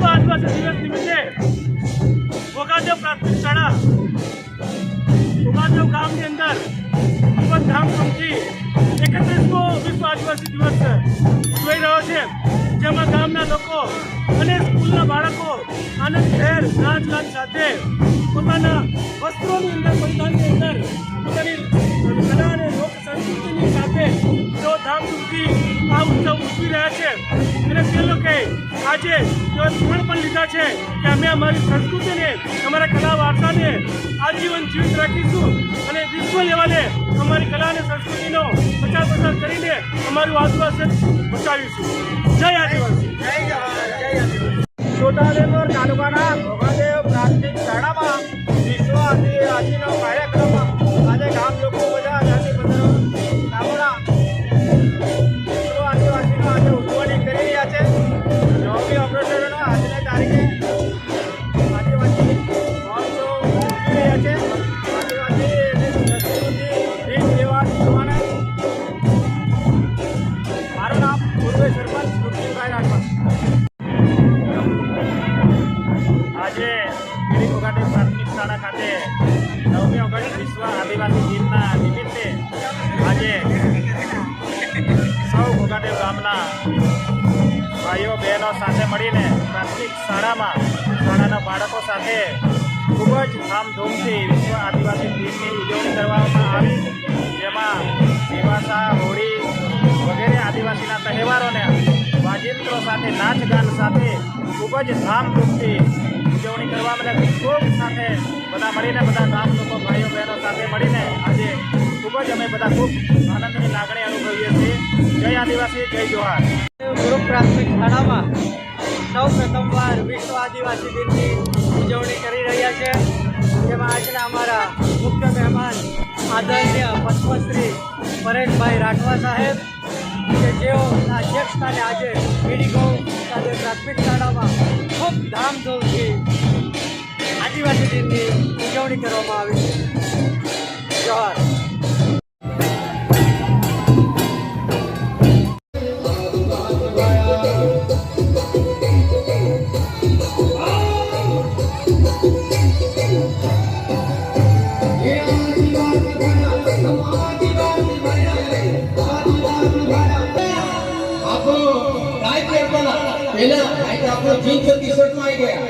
વિશ્વ આદિવાસી દિવસ નિમિત્તે ગોગાદેવ પ્રાથમિક શાળા ગોગાદેવ ગામની અંદર ખૂબ જ ધામધૂમથી એકત્રીસમો વિશ્વ આદિવાસી દિવસ જોઈ રહ્યો છે. જેમાં ગામના લોકો અને સ્કૂલના બાળકો આનંદ શહેર નાચ ગાન સાથે પોતાના વસ્ત્રોની અંદર પરિધાનની અંદર પોતાની આ ઉત્સવ ઉજવી રહ્યા છે. અને તે લોકોએ આજે તેઓ પણ પણ લીધા છે કે અમે અમારી સંસ્કૃતિને અમારા કલા વારસાને આજીવન જીવિત રાખીશું અને વિશ્વ લેવલે અમારી કલા અને સંસ્કૃતિનો પ્રચાર પ્રસાર કરીને અમારું આદિવાસી. બચાવીશું જય આદિવાસી. છોટાઉદેપુર તાલુકાના ભોગાદેવ પ્રાથમિક ખાતે નવમી ઓગસ્ટ વિશ્વ આદિવાસી દિનના નિમિત્તે આજે સૌ ભોગાદેવ ગામના ભાઈઓ, બહેનો સાથે મળીને પ્રાથમિક શાળામાં શાળાના બાળકો સાથે ખૂબ જ ધામધૂમથી વિશ્વ આદિવાસી દિનની ઉજવણી કરવામાં આવી. જેમાં દિવાસા, હોળી વગેરે આદિવાસીના તહેવારોને વાજિંત્રો સાથે નાચ ગાન સાથે ખૂબ જ ધામધૂમથી ઉજવણી કરવામાં અને ખૂબ સાથે બધા મળીને બધા ગામ લોકો, ભાઈઓ, બહેનો સાથે મળીને આજે ખૂબ જ અમે બધા ખૂબ આનંદની લાગણી અનુભવીએ છીએ. જય આદિવાસી, જય જોહાર. ગુરુ પ્રાથમિક શાળામાં સૌ પ્રથમવાર વિશ્વ આદિવાસી દિનની ઉજવણી કરી રહ્યા છે. જેમાં આજના અમારા મુખ્ય મહેમાન આદરણીય પદ્મશ્રી પરેશભાઈ રાઠવા સાહેબ, કે જેઓ અધ્યક્ષ સ્થાને આજે મીડિગો સાથે પ્રાથમિક શાળામાં ખૂબ ધામધૂમથી Don't get all God. Yeah.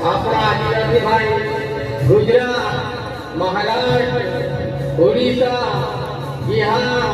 આપણા આદિવાસી ભાઈ ગુજરાત મહારાષ્ટ્ર ઓડિશા બિહાર